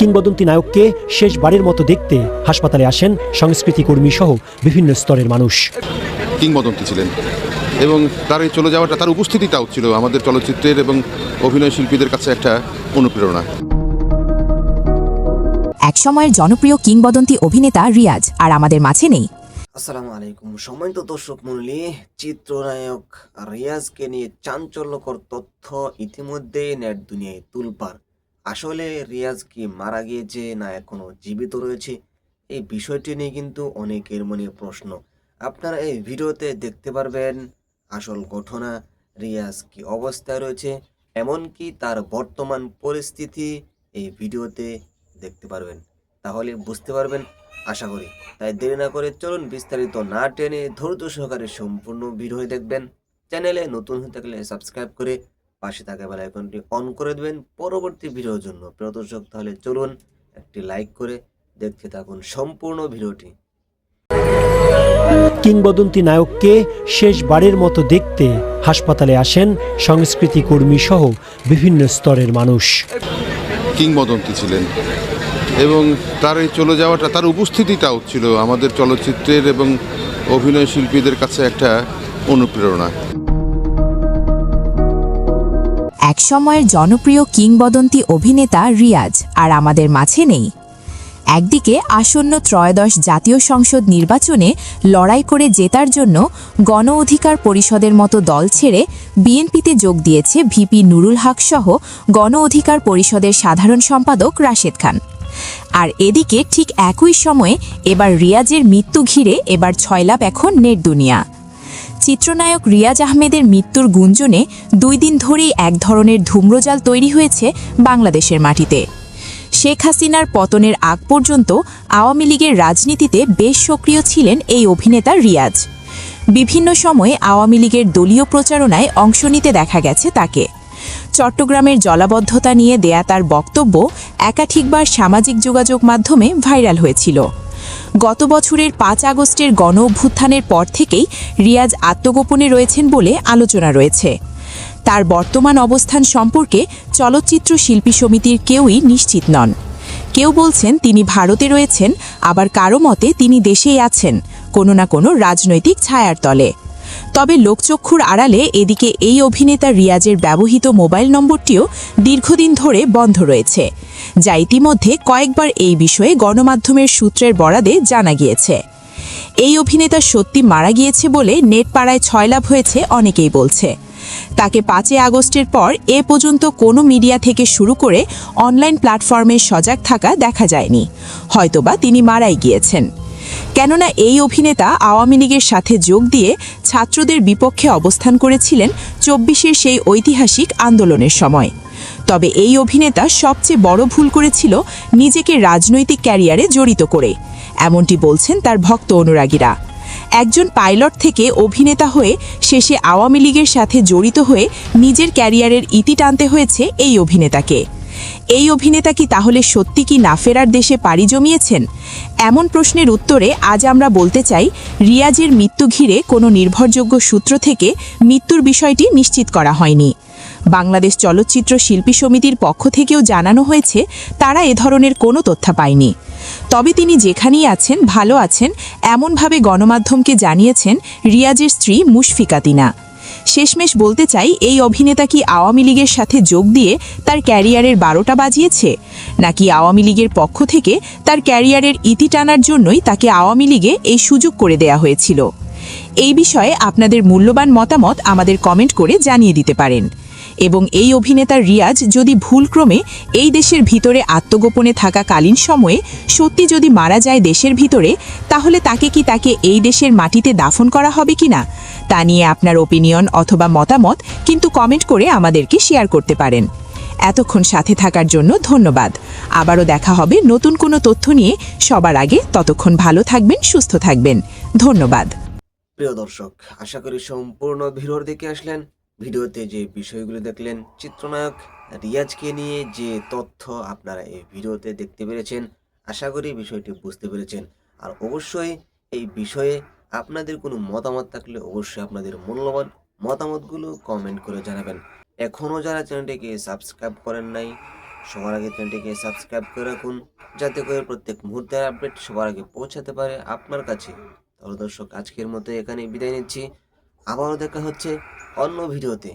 কিংবদন্তি নায়ককে শেষবারের মতো দেখতে হাসপাতালে আসেন সংস্কৃতি কর্মী সহ বিভিন্ন স্তরের মানুষ। কিংবদন্তি ছিলেন এবং তার এই চলে যাওয়াটা তার উপস্থিতিটাও ছিল আমাদের চলচ্চিত্রের এবং অভিনয় শিল্পীদের কাছে একটা অনুপ্রেরণা। একসময়ের জনপ্রিয় কিংবদন্তি অভিনেতা রিয়াজ আর আমাদের মাঝে নেই। আসসালামু আলাইকুম। সম্মানিত দর্শক মণ্ডলী চিত্রনায়ক রিয়াজকে নিয়ে চাঞ্চল্যকর তথ্য ইতিমধ্যে নেট দুনিয়ায় তুলপার আসলে রিয়াজ কি মারা গিয়েছে না এখনও জীবিত রয়েছে? এই বিষয়টি নিয়ে কিন্তু অনেকের মনে প্রশ্ন। আপনারা এই ভিডিওতে দেখতে পারবেন আসল ঘটনা, রিয়াজ কি অবস্থায় রয়েছে, এমনকি তার বর্তমান পরিস্থিতি এই ভিডিওতে দেখতে পারবেন। তাহলে বুঝতে পারবেন, আশা করি। তাই দেরি না করে চলুন বিস্তারিত না টেনে ধৈর্য সহকারে সম্পূর্ণ ভিডিও দেখবেন। চ্যানেলে নতুন হয়ে থাকলে সাবস্ক্রাইব করে পাশে থাকা বেল আইকনটি অন করে দেবেন পরবর্তী ভিডিওর জন্য। প্রিয় দর্শক তাহলে চলুন একটি লাইক করে দেখতে থাকুন সম্পূর্ণ ভিডিওটি। কিংবদন্তি নায়ককে শেষবারের মতো দেখতে হাসপাতালে আসেন সংস্কৃতি কর্মী সহ বিভিন্ন স্তরের মানুষ। কিংবদন্তি ছিলেন এবং তার এই চলে যাওয়াটা তার উপস্থিতিটাও ছিল আমাদের চলচ্চিত্রের এবং অভিনয় শিল্পীদের কাছে একটা অনুপ্রেরণা। একসময়ের জনপ্রিয় কিংবদন্তি অভিনেতা রিয়াজ, আর আমাদের মাঝে নেই। একদিকে আসন্ন ত্রয়োদশ জাতীয় সংসদ নির্বাচনে লড়াই করে জেতার জন্য গণ অধিকার পরিষদের মতো দল ছেড়ে বিএনপিতে যোগ দিয়েছে ভিপি নুরুল হক সহ গণ অধিকার পরিষদের সাধারণ সম্পাদক রাশেদ খান। আর এদিকে ঠিক একই সময়ে এবার রিয়াজের মৃত্যু ঘিরে এবার ছয়লাভ এখন নেট দুনিয়া। চিত্রনায়ক রিয়াজ আহমেদের মৃত্যুর গুঞ্জনে দুই দিন ধরেই এক ধরনের ধূম্রজাল তৈরি হয়েছে বাংলাদেশের মাটিতে। শেখ হাসিনার পতনের আগ পর্যন্ত আওয়ামী লীগের রাজনীতিতে বেশ সক্রিয় ছিলেন এই অভিনেতা রিয়াজ। বিভিন্ন সময়ে আওয়ামী লীগের দলীয় প্রচারণায় অংশ নিতে দেখা গেছে তাকে। চট্টগ্রামের জলাবদ্ধতা নিয়ে দেয়া তার বক্তব্য একাধিকবার সামাজিক যোগাযোগ মাধ্যমে ভাইরাল হয়েছিল। গত বছরের পাঁচ আগস্টের গণ অভ্যুত্থানের পর থেকেই রিয়াজ আত্মগোপনে রয়েছেন বলে আলোচনা রয়েছে। তার বর্তমান অবস্থান সম্পর্কে চলচ্চিত্র শিল্পী সমিতির কেউই নিশ্চিত নন। কেউ বলছেন তিনি ভারতে রয়েছেন, আবার কারও মতে তিনি দেশেই আছেন, কোনো না কোনো রাজনৈতিক ছায়ার তলে। তবে লোকচক্ষুর আড়ালে এদিকে এই অভিনেতা রিয়াজের ব্যবহৃত মোবাইল নম্বরটিও দীর্ঘদিন ধরে বন্ধ রয়েছে। যা ইতিমধ্যে কয়েকবার এই বিষয়ে গণমাধ্যমের সূত্রের বরাদে জানা গিয়েছে। এই অভিনেতা সত্যি মারা গিয়েছে বলে নেট পাড়ায় ছয়লাভ হয়েছে অনেকেই বলছে। তাকে পাঁচই আগস্টের পর এ পর্যন্ত কোনো মিডিয়া থেকে শুরু করে অনলাইন প্ল্যাটফর্মে সজাগ থাকা দেখা যায়নি। হয়তোবা তিনি মারাই গিয়েছেন। কেননা এই অভিনেতা আওয়ামী লীগের সাথে যোগ দিয়ে ছাত্রদের বিপক্ষে অবস্থান করেছিলেন চব্বিশের সেই ঐতিহাসিক আন্দোলনের সময়। তবে এই অভিনেতা সবচেয়ে বড় ভুল করেছিল নিজেকে রাজনৈতিক ক্যারিয়ারে জড়িত করে। এমনটি বলছেন তার ভক্ত অনুরাগীরা। একজন পাইলট থেকে অভিনেতা হয়ে শেষে আওয়ামী লীগের সাথে জড়িত হয়ে নিজের ক্যারিয়ারের ইতি টানতে হয়েছে এই অভিনেতাকে। এই অভিনেতা কি তাহলে সত্যি কি না ফেরার দেশে পাড়ি জমিয়েছেন? এমন প্রশ্নের উত্তরে আজ আমরা বলতে চাই, রিয়াজের মৃত্যু ঘিরে কোনো নির্ভরযোগ্য সূত্র থেকে মৃত্যুর বিষয়টি নিশ্চিত করা হয়নি। বাংলাদেশ চলচ্চিত্র শিল্পী সমিতির পক্ষ থেকেও জানানো হয়েছে, তারা এ ধরনের কোনো তথ্য পায়নি। তবে তিনি যেখানেই আছেন, ভালো আছেন, এমনভাবে গণমাধ্যমকে জানিয়েছেন রিয়াজের স্ত্রী মুশফিকা তিনা। শেষমেশ বলতে চাই, এই অভিনেতা কি আওয়ামী লীগের সাথে যোগ দিয়ে তার ক্যারিয়ারের বারোটা বাজিয়েছে? নাকি আওয়ামী লীগের পক্ষ থেকে তার ক্যারিয়ারের ইতি টানার জন্যই তাকে আওয়ামী লীগে এই সুযোগ করে দেয়া হয়েছিল? এই বিষয়ে আপনাদের মূল্যবান মতামত আমাদের কমেন্ট করে জানিয়ে দিতে পারেন। এবং এই অভিনেতা রিয়াজ যদি ভুলক্রমে এই দেশের ভিতরে আত্মগোপনে থাকাকালীন সময়ে সত্যি যদি মারা যায় দেশের ভিতরে, তাহলে তাকে কি তাকে এই দেশের মাটিতে দাফন করা হবে কিনা? তা নিয়ে আপনার ওপিনিয়ন অথবা মতামত কিন্তু কমেন্ট করে আমাদেরকে শেয়ার করতে পারেন। এতক্ষণ সাথে থাকার জন্য ধন্যবাদ। আবারও দেখা হবে নতুন কোনো তথ্য নিয়ে। সবার আগে ততক্ষণ ভালো থাকবেন, সুস্থ থাকবেন। ধন্যবাদ। প্রিয় দর্শক, আশা করি সম্পূর্ণ ভিডিওর দেখে আসলেন। ভিডিওতে যে বিষয়গুলো দেখলেন, চিত্রনায়ক রিয়াজকে নিয়ে যে তথ্য আপনারা এই ভিডিওতে দেখতে পেরেছেন, আশা করি বিষয়টি বুঝতে পেরেছেন। আর অবশ্যই এই বিষয়ে আপনাদের কোনো মতামত থাকলে অবশ্যই আপনাদের মূল্যবান মতামতগুলো কমেন্ট করে জানাবেন। এখনও যারা চ্যানেলটিকে সাবস্ক্রাইব করেন নাই, সবার আগে চ্যানেলটিকে সাবস্ক্রাইব করে রাখুন, যাতে করে প্রত্যেক মুহূর্তের আপডেট সবার আগে পৌঁছাতে পারে আপনার কাছে। তাহলে দর্শক, আজকের মতো এখানে বিদায় নিচ্ছি। আবারও দেখা হচ্ছে অন্য ভিডিওতে।